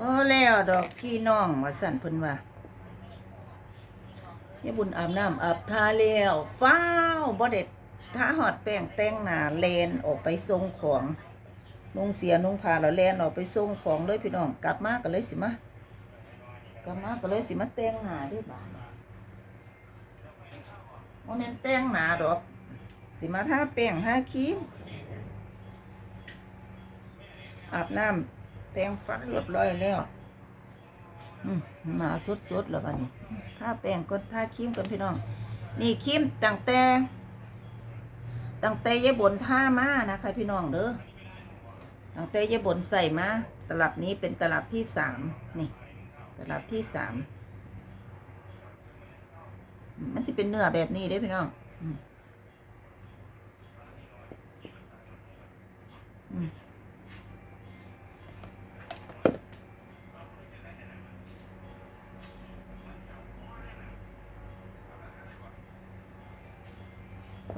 บ่แล้วดอกพี่น้องว่าสั่นเพิ่นว่าเยบุญอาบน้ำอาบทาแล้วฟ้าวบ่เด็ดท้าหอดแป้งแต่งหน้าแลนออกไปส่งของนุ่งเสียนุ่งผ้าแล้วแลนออกไปส่งของเลยพี่น้องกลับมาก็เลยสิมากลับมาก็เลยสิมาแต่งหน้าด้วยบ้านี้บ่แม่นแต่งหน้าดอก สิมาทาแป้งทาครีมอาบน้ำ แต่งฟันเรียบร้อยแล้วอืมหนาสดๆแล้วบัดนี้ทาแป้งก่อนทาครีมก่อนพี่น้อง นี่ครีมตั้งแต่ตั้งแต่ยายบนท่ามานะคะพี่น้องเด้อตั้งแต่ยายบนใส่มาตลับนี้เป็นตลับที่สามนี่ ตลับที่สามอืมมันจะเป็นเนื้อแบบนี้เด้อพี่น้อง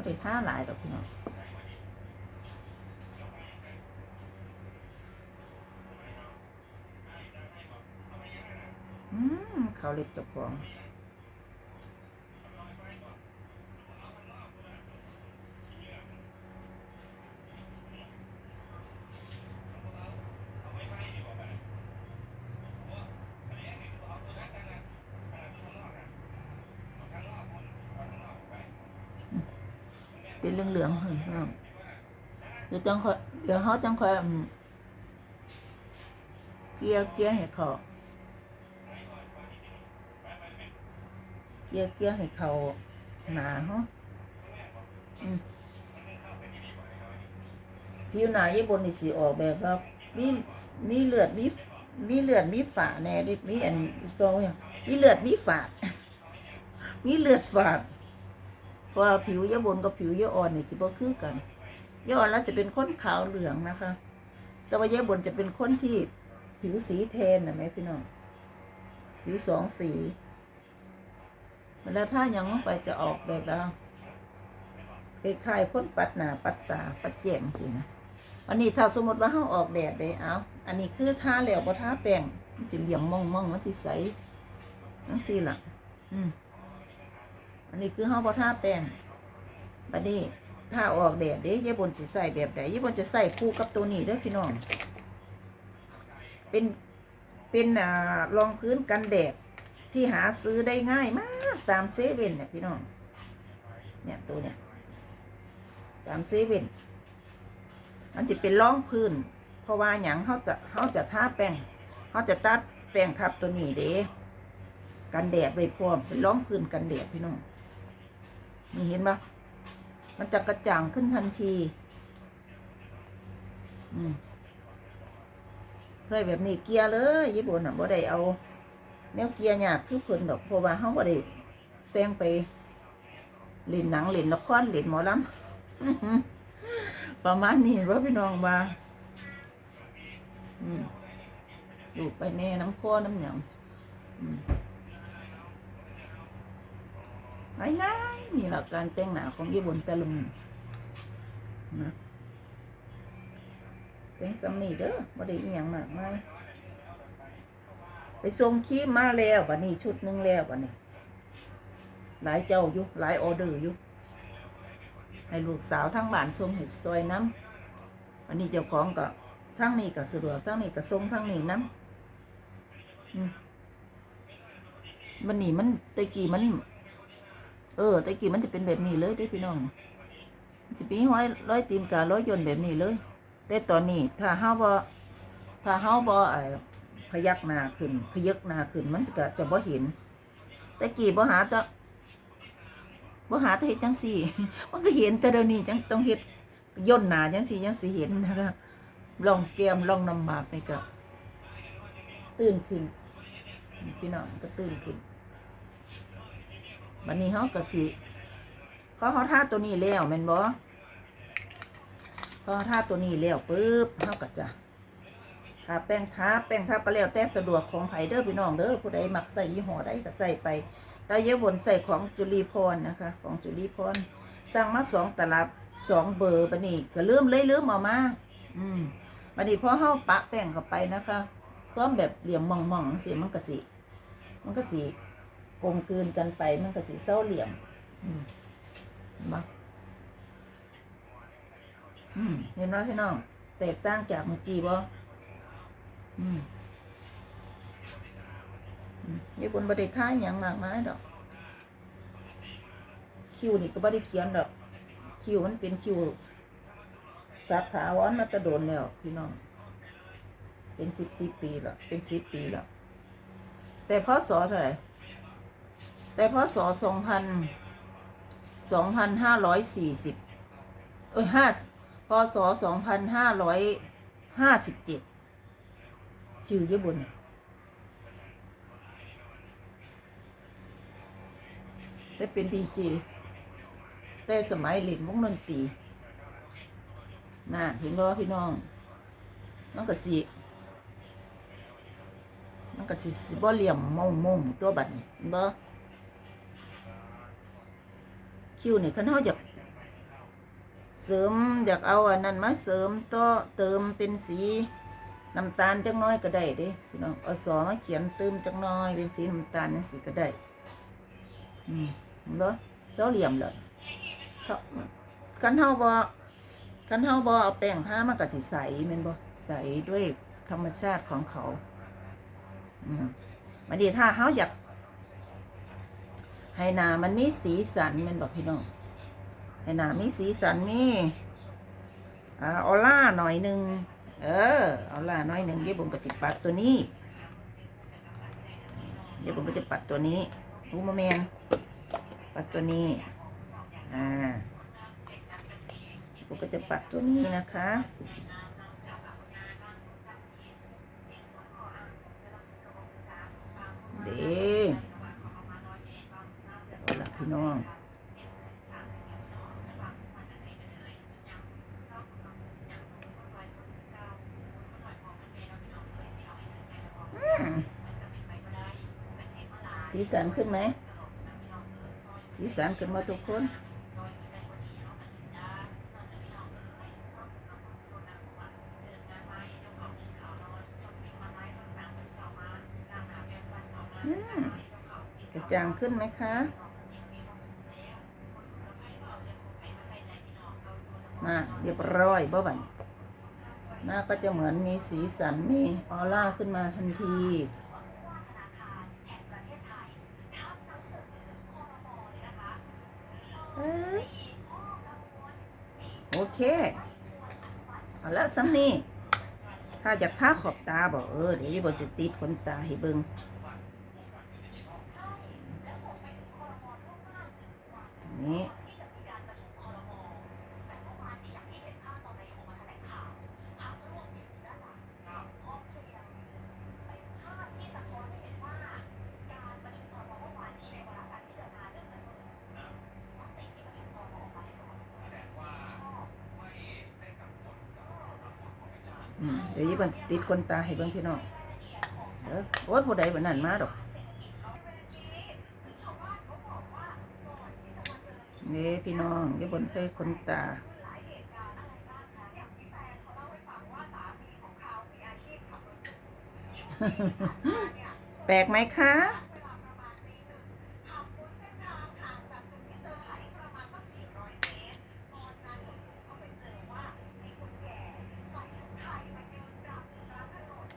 ก็ได้ท่าหลายดอกพี่น้องอืมเขาเล็บเจับของ เป็นเหลืองๆเห็นไหมเดี๋ยวจังค่อยเดี๋ยวเขาจังค่อยเกี่ยเกี่ยให้เขาเกี่ยเกี่ยให้เขาหนาฮะอืมผิวหนาญี่ปุ่นนี่สีออกแบบว่ามีมีเลือดมีมีเลือดมีฝาแน่ดิมีอันก็ว่ามีเลือดมีฝาดมีเลือดฝาด เพราะผิวยะบนกับผิวยะอ่อนนี่สิบ่คือกันยะอ่อนแล้วจะเป็นคนขาวเหลืองนะคะ แต่ว่ายะบนจะเป็นคนที่ผิวสีแทนนะแม่พี่น้องผิวสองสีเวลาถ้ายังลงไปจะออกแบบว่าคล้ายๆคนปัดหน้าปัดตาปัดแจ่มสินะอันนี้ถ้าสมมติว่าเฮาออกแดดได้เอาอันนี้คือทาแล้วบ่ทาแป้งมันสิเหลี่ยมมองๆมันสิใสจังซี่ล่ะ อืม อันนี้คือเฮาบ่ทาแป้งบัดนี้ถ้าออกแดดเด้ยายบนสิใส่แบบใดยายบนจะใส่คู่กับตัวนี้เด้อพี่น้อง เป็นเป็นอ่ารองพื้นกันแดดที่หาซื้อได้ง่ายมากตามเซเว่นเนี่ยพี่น้อง เนี่ยตัวเนี่ย ตามเซเว่นมันจะเป็นรองพื้น เพราะว่าหยังเขาจะเขาจะทาแป้งเขาจะตัดแป้งทับตัวนี้เด้กันแดดไว้พร้อมเป็นรองพื้นกันแดดพี่น้อง นี่เห็นปะมันจะกระจ่างขึ้นทันทีอืมเคยแบบนี้เกียร์เลยญี่ปุ่นอะบ่ได้เอา แนวเกียร์ยากคือเพิ่นดอกเพราะว่าเขาบ่ได้แต่งไปเล่นหนังเล่นละครเล่นหมอลำประมาณนี้ว่าพี่น้องว่าอืมดูไปแน่น้ำข้อน้ำหยังอืม ง่ายๆนี่แหละการแต่งหนาของญี่ปุ่นตะลุงนะแต่งซ้ำนี่เด้อบ่ได้อีหยังมากมายไปส่งคีมมาแล้วบัดนี้ชุดหนึงแล้วบัดนี้หลายเจ้าอยู่หลายออเดอร์อยู่ให้ลูกสาวทั้งบ้านส่งให้ซอยน้ำอันนี้เจ้าของก็ทั้งนี้ก็สะดวกทั้งนี้ก็ส่งทั้งนี้น้ำอืมมันนี่มันตะกี้มัน เออแต่กี้มันจะเป็นแบบนี้เลยด้อพี่น้องจะปีห้อยร้อยตีนการ้อยยนต์แบบนี้เลย แต่ตอนนี้ถ้าเฮาบ่ถ้าเฮาบ่ไอ้พยักหน้าขึ้นพยักหน้าขึ้นมันก็จะบ่เห็นแต่กี้บ่หาตะบ่หาต่เฮ็ดจังซี่ มันก็เห็นแต่เดี๋ยวนี้จังต้องเฮ็ดย่นหน้าจังซี่จังสิเห็นนะคะลองแก้มลองนำหมากนี่ก็ตื่นขึ้นพี่น้องก็ตื่นขึ้น บันนี้เขาก็สิพอเขาท่าตัวนี้แล้วแม่นบ่พอท่าตัวนี้แล้วปุ๊บเขาก็จะทาแป้งทาแป้งทาก็แล้วแต่สะดวกของไผเด้อพี่น้องเด้อผู้ใดมักใส่ยี่ห้อใดก็ใส่ไปต่เยอะบนใส่ของจุลีพรนะคะ ของจุลีพรสั่งมาสองตลับสองเบอร์บันนี้ก็ลืมเลยลืมออกมา อืมบันนี้พอเขาปะแป้งเข้าไปนะคะความแบบเหลี่ยมมองมองๆสิมันก็สิมันก็สิ กลมกลืนกันไปมันก็สิเศร้าเหลี่ยม อืมเห็นปะอืมเห็นไหมพี่น้องแตกต่างจากเมื่อกี้บ่อืมอืมญี่ปุ่นบ่ได้ท่ายอหย่างมากมายดอก คิวนี่ก็บ่ได้เขียนดอก คิวมันเป็นคิวสัตถาวรมาตะโดนแล้วพี่น้อง เป็นสิบสิบปีแล้วเป็นสิบปีแล้วแต่พศเท่าไหร่ แต่พศสองพันสองพันห้าร้อยสี่สิบเอ้ยห้าพศสองพันห้าร้อยห้าสิบเจ็ดชื่อญี่ปุ่นแต่เป็นดีเจแต่สมัยเล่นวงดนตรีน่าเห็นบ่พี่น้องมันก็สิมันก็สิสิบ่เหลี่ยมมุมมุมตัวบัดนี้เห็นบ่ คิวนี่คันเฮาอยากเสริมอยากเอาอันนั้นมาเสริมต่อเติมเป็นสีน้ำตาลจังน้อยก็ได้เด้พี่น้องเอาสอมาเขียนเติมจังน้อยเป็นสีน้ำตาลจังสีก็ได้ อืมเห็นบ่เจ้าเหลี่ยมเลยถ้าคันเฮาบ่คันเฮาบ่เอาแป้งทามันก็สิใสแม่นบ่ใสด้วยธรรมชาติของเขา อืมมาดีถ้าเฮาอยาก ให้นามันมีสีสันม่นบ่พี่น้องให้นามีสีสันมีอ่าออร่าหน่อยหนึ่งเออออร่าหน่อยหนึ่งเดี๋ยวผมก็สิปัดตัวนี้ เดี๋ยวผมก็จะปัดตัวนี้อูมาแมนปัดตัวนี้อ่าผมก็จะปัดตัวนี้นะคะ เด้เอาละพี่น้อง อืม สีสันขึ้นไหม สีสันขึ้นมาทุกคนอืมกระจ่างขึ้นไหมคะน่ะเรียบร้อยบ่บันหน้าก็จะเหมือนมีสีสันมีออร่าขึ้นมาทันที เอ้ยโอ เค เอาละซ้ำนี่ถ้าอยากทาขอบตาบอกเออเดี๋ยวบจะติดขนตาให้เบิง่งอืม เดี๋ยวยี่บันติดขนตาให้เบิ่งพี่น้องเด้อโอ้ยผู้ใดบันนั้นมาดอกนี่พี่น้องยี่บันใส่ขนตาแปลกไหมคะ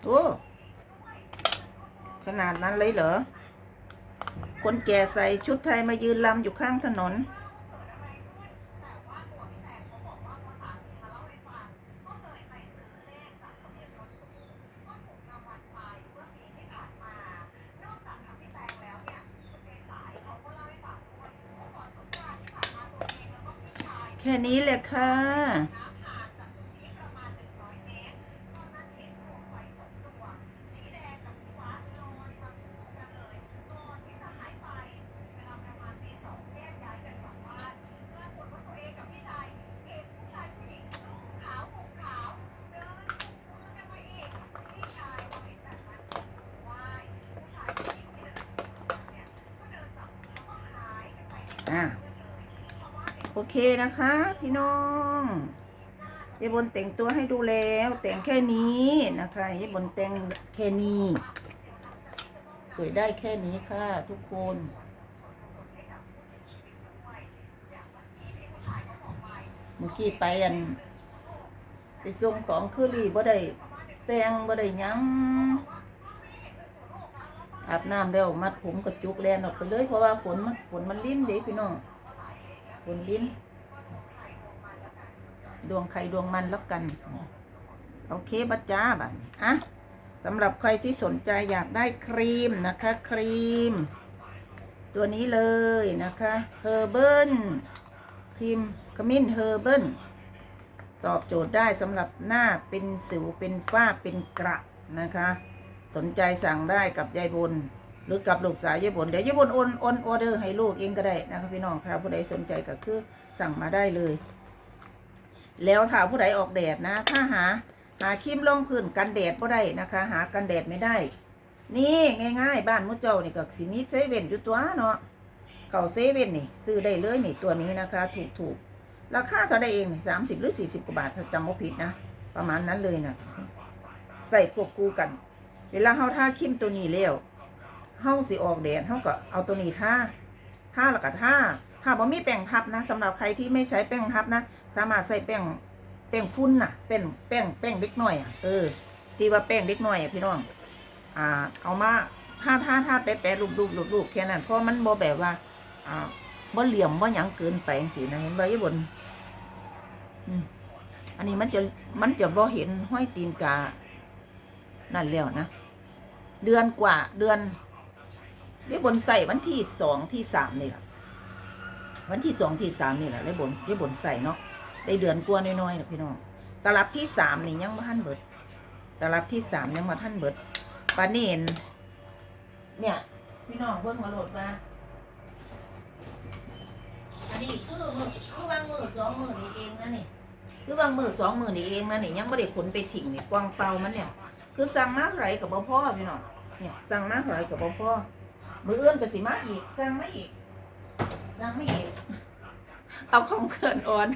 โอ้ ขนา ดนั้นเลยเหรอ คนแก่ใส่ชุดไทยมายืนลำอยู่ข้างถนน แค่นี้แหละค่ะ อะ โอเคนะคะ พี่น้องยายบนแต่งตัวให้ดูแล้ว แต่งแค่นี้นะคะยายบนแต่งแค่นี้ สวยได้แค่นี้ค่ะ ทุกคนเมื่อกี้ไปอัน ไปส่งของคือรีบ่ได้แต่งบ่ได้ยังอาบน้ำแล้วมัดผมกระจุกแลนออกไปเลยเพราะว่าฝนมันฝนมันลิ้นเด้พี่น้อง ฝนลิ้น ดวงใครดวงมันแล้วกัน โอเคบัจจ้าบัดนี้อะสำหรับใครที่สนใจอยากได้ครีมนะคะ ครีม ตัวนี้เลยนะคะเฮอร์เบิลครีมขมิ้นเฮอร์เบิลตอบโจทย์ได้สำหรับหน้าเป็นสิวเป็นฝ้าเป็นกระนะคะ สนใจสั่งได้กับยายบน หรือกับลูกสาวยายบนเดี๋ยวยายบนโอนโอนออเดอร์ให้ลูกเองก็ได้นะคะพี่น้องถ้าผู้ใดสนใจก็คือสั่งมาได้เลย แล้วถ้าผู้ใดออกแดดนะ ถ้าหาหาครีมรองพื้นกันแดดบ่ได้นะคะ หากันแดดไม่ได้ นี่ง่ายๆ บ้านมุเจ้านี่ก็สิมีเซเว่นอยู่ตัวเนาะเขาเซเว่นนี่ซื้อได้เลยนี่ตัวนี้นะคะ ถูกถูกๆราคาเท่าได้เองสามสิบหรือสี่สิบกว่าบาทจำไม่ผิดนะประมาณนั้นเลยนะใส่ควบคู่กัน เวลาเฮาทาครีมตัวนี้แล้ว เฮาสิออกแดดเฮาก็เอาตัวนี้ทาท่าแล้วก็ท่าถ้าบ่มีแป้งทับนะสำหรับใครที่ไม่ใช้แป้งทับนะ สามารถใส่แป้งแป้งฟุ้นน่ะเป็นแป้งแป้งเล็กน้อยอะเออที่ว่าแป้งเล็กน้อยอะพี่น้องอ่าเอามาถ้าถ้าถ้าแปะแปะรูปรูปรูปรูปแค่นั้นเพราะมันบ่แบบว่าอ่าบ่เหลี่ยมบ่หยังเกินไปจังสีนะเห็นบ่ยี่บนอืมอันนี้มันจะมันจะบ่เห็นห้อยตีนกานั่นแล้วนะเดือนกว่าเดือน ยี่บนใส่วันที่สองที่สามนี่แหละวันที่สองที่สามนี่แหละยี่บนยี่บนใส่เนาะได้เดือนกว่าน้อยๆนะพี่น้องตลับที่สามนี่ยังบ่ทันเบิดตลับที่สามยังบ่ทันเบิดปานนี่เห็นเนี่ยพี่น้องเบิ่งมาโหลดมาอันนี้คือมือคือบางมือสองมือนี่เองนะนี่คือบางมือสองมือนี่เองนะนี่ยังไม่ได้ขนไปถิ่งนี่กวางเปามันเนี่ย คือสั่งมาเท่าไรกับบ่พ่อพี่น้องเนี่ยสั่งมาเท่าไรกับบ่พ่อ มือเอื้อนก็สิมาอีกสั่งมาอีกสั่งมาอีก เอาของเพื่อนอ่อน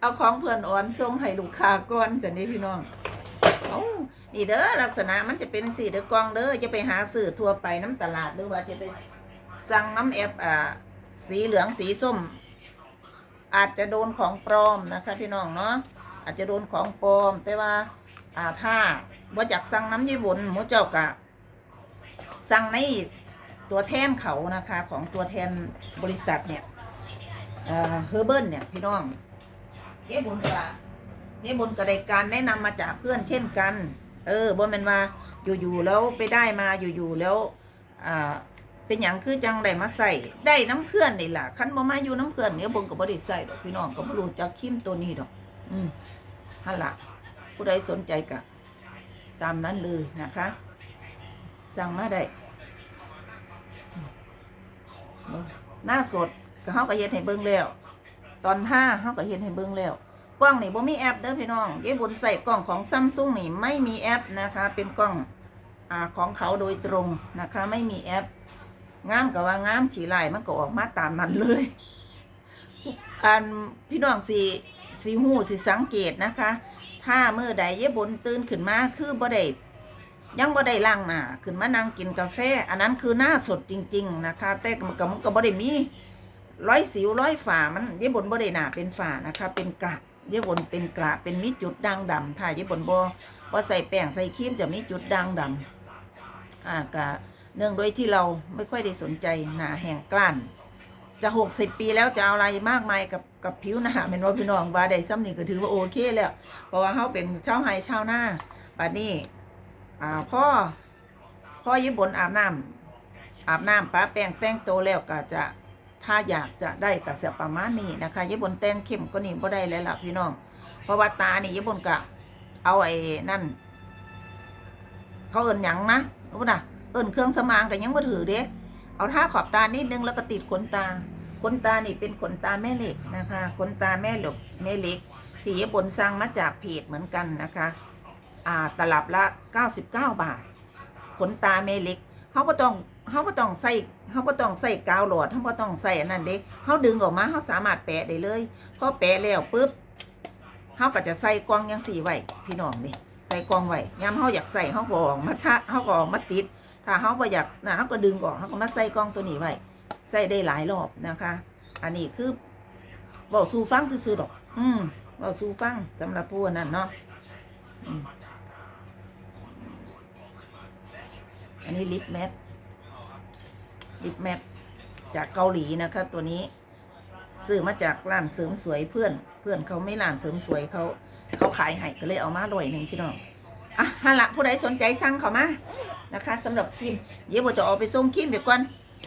เอาของเพื่อนอ่อนส่งให้ลูกค้าก่อนสันนี้พี่น้องเอ้านี่เด้อลักษณะมันจะเป็นสีเด้อกองเด้อจะไปหาซื้อทั่วไปน้ำตลาดหรือว่าจะไปสั่งน้ำแอปอ่าสีเหลืองสีส้ม อาจจะโดนของปลอมนะคะพี่น้องเนาะอาจจะโดนของปลอม แต่ว่าอ่าถ้าว่าจากสั่งน้ำยี่บุนหมูเจ้ากะสั่งใน ตัวแทนเขานะคะ ของตัวแทนบริษัทเนี่ยเฮอร์เบิลเนี่ยพี่น้องเย้บุญกะนี่บนกระไดการแนะนำมาจากเพื่อนเช่นกัน เออบ่แมันมาอยู่ๆแล้วไปได้มาอยู่ๆแล้วอ่าเป็นอย่างคือจังได้มาใส่ได้น้ำเพื่อนนี่แหละคันบ่มาอยู่น้ำเพื่อนเนี่ยบนก็บ่ได้ใส่ดอกพี่น้องก็บ่รู้จักคิมตัวนี้ดอก อืมหั่นล่ะผู้ใดสนใจก็ตามนั้นเลยนะคะ สั่งมาได้ หน้าสดก็เฮาก็เฮ็ดให้เบิ่งแล้ว ตอนท่าเฮาก็เฮ็ดให้เบิ่งแล้วกล้องนี่บ่มีแอปเด้อพี่น้องเย้บุญใส่กล้องของซัมซุงนี่ไม่มีแอปนะคะ เป็นกล้องอ่าของเขาโดยตรงนะคะ ไม่มีแอปงามกับว่างามฉีลายมันก็ออกมาตามนั้นเลยอันพี่น้องสีสีหูสีสังเกตนะคะ ถ้าเมื่อใดเย้บุญตื่นขึ้นมาคือบ่ได้ ยังบ่ได้ล้างหน้าขึ้นมานั่งกินกาแฟ อันนั้นคือหน้าสดจริง ๆ นะคะ แต่มันก็มันก็บ่ได้มีร้อยสิวร้อยฝ่ามันเย้บนบ่ได้หนาเป็นฝ่านะคะ เป็นกระเย้บนเป็นกระเป็นมีจุดด่างดำถ้าเย้บนบ่บ่ใส่แป้งใส่ครีมจะมีจุดด่างดำอ่ากะเนื่องโดยที่เราไม่ค่อยได้สนใจหนาแห่งกลั้นจะหกสิบปีแล้วจะเอาอะไรมากมายกับกับผิวหน้าเป็นว่าพี่น้องว่าได้ซ้ำนี่ก็ถือว่าโอเคแล้วเพราะว่าเขาเป็นชาวไฮชาวนาบัดนี้ อ่าพ่อพ่อย้บนอาบน้ำอาบน้ำป้าแป้งแต่งโตแล้วก็จะถ้าอยากจะได้ก็เสียประมาณนี้นะคะญี่ปุ่นแต่งเข้มก็นี่บ่ได้แล้วล่ะพี่น้อง เพราะว่าตานี่ญี่ปุ่นกะเอาไอ้นั่น เขาเอิ้นหยังนะรู้ป่ะเอิ้นเครื่องสมางก็ยังบ่ถือเด้เอาท่าขอบตานิดนึงแล้วก็ติดขนตาขนตานี่เป็นขนตาแม่เหล็กนะคะขนตาแม่เหล็กแม่เหล็กที่ญี่ปุ่นสร้างมาจากเพจเหมือนกันนะคะ ตลับละ 99 บาท ขนตาแม่เล็กเขาก็ต้องเขาก็ต้องใส่เขาก็ต้องใส่กาวหลอดเขาก็ต้องใส่อันนั้นเด้เขาดึงออกมาเขาสามารถแปะได้เลยพอแปะแล้วปุ๊บเฮาก็จะใส่กล่องยังสี่ไว้พี่น้องนี่ใส่กล่องไว้ยามเฮาอยากใส่เฮาก็ออกมาทะเฮาก็ออกมาติด ถ้าเฮาบ่อยากนะเฮาก็ดึงออกเฮาก็มาใส่กล่องตัวนี้ไว้ใส่ได้หลายรอบนะคะ อันนี้คือเว้าสู่ฟังซื่อๆดอก อืมเว้าสู่ฟังสำหรับผู้นั้นเนาะ อันนี้ลิปแมทลิปแมทจากเกาหลีนะคะตัวนี้ซื้อมาจากร้านเสริมสวยเพื่อน เพื่อนเขาไม่ร้านเสริมสวยเขาเขาขายให้ก็เลยเอามาลอยหนึ่งพี่น้องอะฮะละผู้ใดสนใจสั่งเขามานะคะสำหรับครีมเดี๋ยวผมจะเอาไปส่งครีมเดี๋ยวก่อน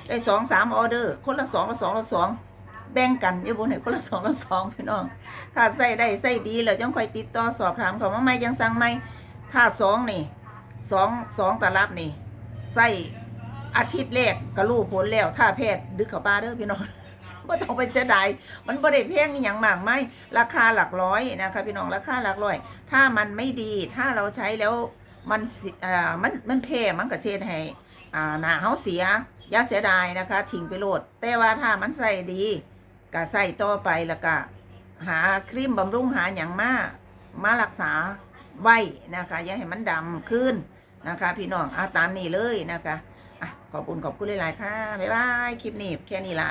ได้สองสามออเดอร์ คนละสองละสองละสองแบ่งกันเดี๋ยวผมให้คนละสองละสองพี่น้องถ้าใส่ได้ใส่ดีแล้วจังค่อยติดต่อสอบถามเขาว่าไม่ยังสั่งไหมถ้าสองนี่สองสองตลับนี่ ใส่อาทิตย์แรกก็รู้ผลแล้ว ถ้าแพทย์ดึกเข้าบ้าเด้อพี่น้อง ไม่ต้องไปเสียดายมันบ่ได้แพงอหย่างมากไม่ราคาหลักร้อยนะคะพี่น้องราคาหลักร้อย ถ้ามันไม่ดีถ้าเราใช้แล้วมันสิอ่ามันมันแพ้มันก็เช็ดให้อ่าหน้าเฮาเสียอย่าเสียดายนะคะทิ้งไปโลดแต่ว่าถ้ามันใส่ดีก็ใส่ต่อไปแล้วก็หาครีมบำรุงหาอย่างมามารักษาไว้นะคะอย่าให้มันดำขึ้น นะคะ พี่น้องอาตามนี้เลยนะคะอะขอบคุณขอบคุณหลายๆค่ะบ๊ายบายคลิปนี้แค่นี้ละ